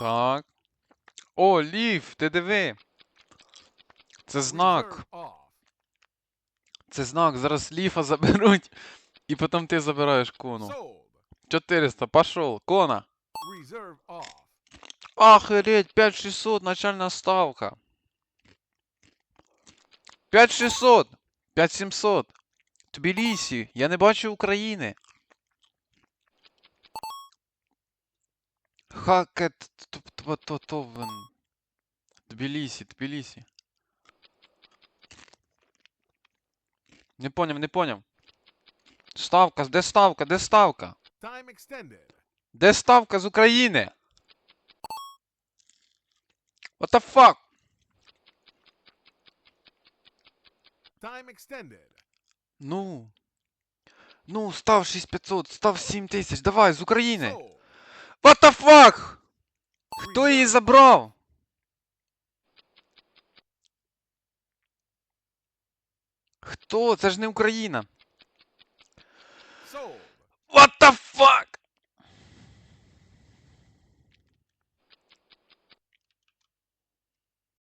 Так. О, лів, ти диви. Це знак. Це знак. Зараз ліфа заберуть. І потім ти забираєш кону. Sold. 400, пошел. Кона. Охереть, 5600, начальная ставка. 5600, 5700. Тбілісі, я не бачу України. Хакет Товен. Тбілісі, Тбілісі. Не поняв, не поняв. Ставка, де ставка, де ставка? Де ставка з України? What the fuck? Time extended. Ну. Ну, став 6500, став 7000, давай, з України. What the fuck? Хто її забрав? Хто? Це ж не Україна. What the fuck?